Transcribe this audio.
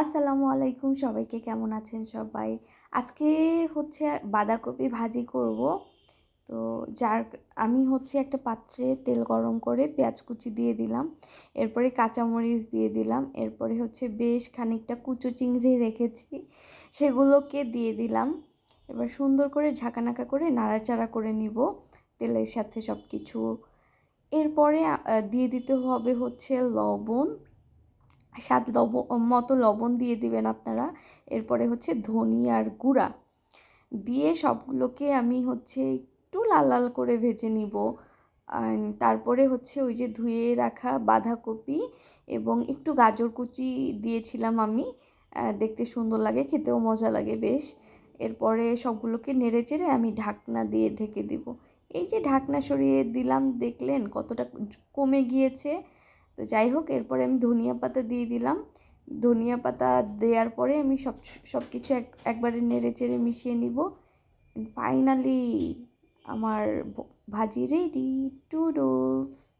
আসসালামু আলাইকুম সবাইকে, কেমন আছেন সবাই? আজকে হচ্ছে বাঁধাকপি ভাজি করব। তো যার, আমি হচ্ছে একটা পাত্রে তেল গরম করে পেঁয়াজ কুচি দিয়ে দিলাম, এরপরে কাঁচামরিচ দিয়ে দিলাম, এরপরে হচ্ছে বেশ খানিকটা কুচো চিংড়ি রেখেছি, সেগুলোকে দিয়ে দিলাম। এবার সুন্দর করে ঝাঁকানাকা করে নাড়াচাড়া করে নিব, তেলের সাথে সব কিছু এরপরে দিয়ে দিতে হবে হচ্ছে লবণ স্বাদ লবণ মতো লবণ দিয়ে দিবেন আপনারা। এরপরে হচ্ছে ধনিয়ার গুঁড়া। দিয়ে সবগুলোকে আমি হচ্ছে একটু লাল লাল করে ভেজে নিব। তারপরে হচ্ছে ওই যে ধুয়ে রাখা বাঁধাকপি এবং একটু গাজর কুচি দিয়েছিলাম আমি। দেখতে সুন্দর লাগে, খেতেও মজা লাগে বেশ। এরপরে সবগুলোকে নেড়ে চেড়ে আমি ঢাকনা দিয়ে ঢেকে দিব। এই যে ঢাকনা সরিয়ে দিলাম, দেখলেন কতটা কমে গিয়েছে। তো যাই হোক, এরপরে আমি ধনিয়া পাতা দিয়ে দিলাম। ধনিয়া পাতা দেওয়ার পরে আমি সব সব কিছু এক, একবারে নেড়ে চেড়ে মিশিয়ে নিব। ফাইনালি আমার ভাজি রেডি টুডলস